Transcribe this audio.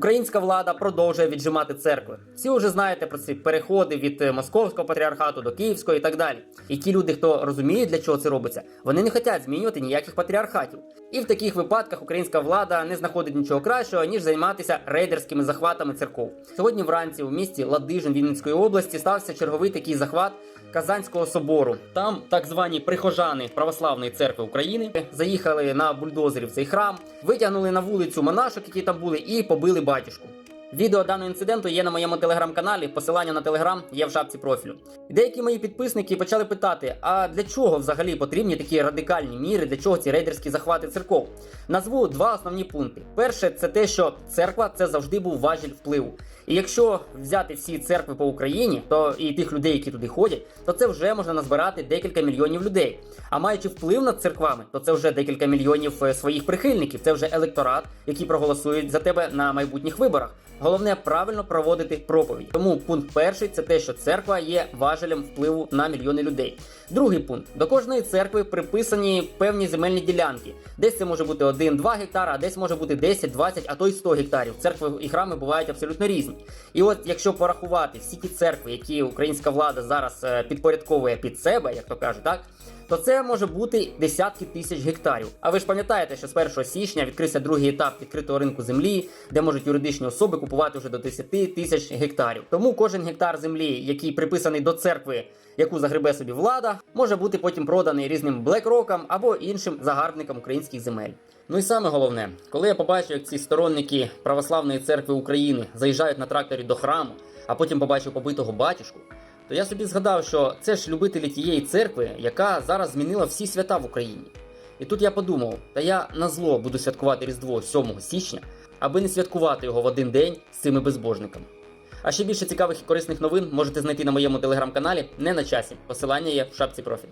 Українська влада продовжує віджимати церкви. Всі вже знаєте про ці переходи від е, московського патріархату до київського і так далі. І ті люди, хто розуміє, для чого це робиться, вони не хочуть змінювати ніяких патріархатів. І в таких випадках українська влада не знаходить нічого кращого ніж займатися рейдерськими захватами церков. Сьогодні вранці у місті Ладижин Вінницької області стався черговий такий захват Казанського собору. Там так звані прихожани православної церкви України заїхали на бульдозері в цей храм, витягнули на вулицю монашок, які там були, і побили батюшку. Відео даного інциденту є на моєму телеграм-каналі. Посилання на телеграм є в шапці профілю. Деякі мої підписники почали питати: а для чого взагалі потрібні такі радикальні міри, для чого ці рейдерські захвати церков? Назву два основні пункти. Перше, це те, що церква це завжди був важіль впливу. І якщо взяти всі церкви по Україні, то і тих людей, які туди ходять, то це вже можна назбирати декілька мільйонів людей. А маючи вплив над церквами, то це вже декілька мільйонів е, своїх прихильників. Це вже електорат, який проголосують за тебе на майбутніх виборах. Головне правильно проводити проповідь. Тому пункт перший це те, що церква є важелем впливу на мільйони людей. Другий пункт до кожної церкви приписані певні земельні ділянки. Десь це може бути 1-2 гектара, а десь може бути 10, 20, а то й 100 гектарів. Церкви і храми бувають абсолютно різні. І от якщо порахувати всі ті церкви, які українська влада зараз е, підпорядковує під себе, як то кажуть, так. То це може бути десятки тисяч гектарів. А ви ж пам'ятаєте, що з 1 січня відкрився другий етап відкритого ринку землі, де можуть юридичні особи купувати вже до 10 тисяч гектарів. Тому кожен гектар землі, який приписаний до церкви, яку загребе собі влада, може бути потім проданий різним блекрокам або іншим загарбникам українських земель. Ну і саме головне, коли я побачив, як ці сторонники православної церкви України заїжджають на тракторі до храму, а потім побачив побитого батюшку, то я собі згадав, що це ж любителі тієї церкви, яка зараз змінила всі свята в Україні. І тут я подумав, та я на зло буду святкувати Різдво 7 січня, аби не святкувати його в один день з цими безбожниками. А ще більше цікавих і корисних новин можете знайти на моєму телеграм-каналі не на часі. Посилання є в шапці профілю.